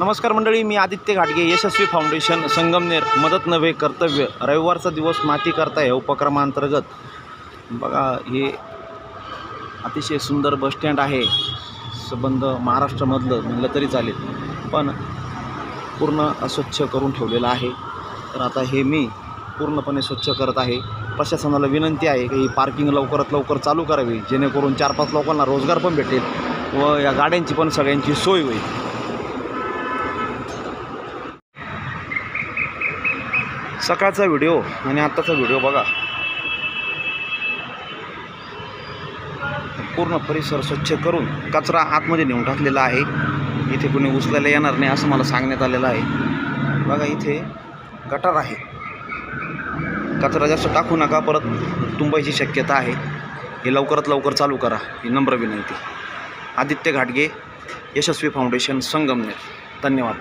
नमस्कार मंडळी मी आदित्य घाटगे यशस्वी फाउंडेशन संगमनेर मदत नव्हे कर्तव्य. रविवारचा दिवस माती करता या उपक्रमांतर्गत. बघा हे अतिशय सुंदर बसस्टँड आहे. संबंध महाराष्ट्रामधलं म्हणलं तरी चालेल. पण पूर्ण अस्वच्छ करून ठेवलेलं आहे. तर आता हे मी पूर्णपणे स्वच्छ करत आहे. प्रशासनाला विनंती आहे की ही पार्किंग लवकरात लवकर चालू करावी. जेणेकरून चार पाच लोकांना रोजगार पण भेटेल व या गाड्यांची पण सगळ्यांची सोय होईल. सकाळचा व्हिडिओ आणि आत्ताचा व्हिडिओ बघा. पूर्ण परिसर स्वच्छ करून कचरा आतमध्ये नेऊन टाकलेला आहे. इथे कोणी उचलायला येणार नाही असं मला सांगण्यात आलेलं आहे. बघा इथे गटार आहे. कचरा जास्त टाकू नका परत तुंबायची शक्यता आहे. हे लवकरात लवकर चालू करा ही नम्र विनंती. आदित्य घाटगे यशस्वी फाउंडेशन संगमनेर. धन्यवाद.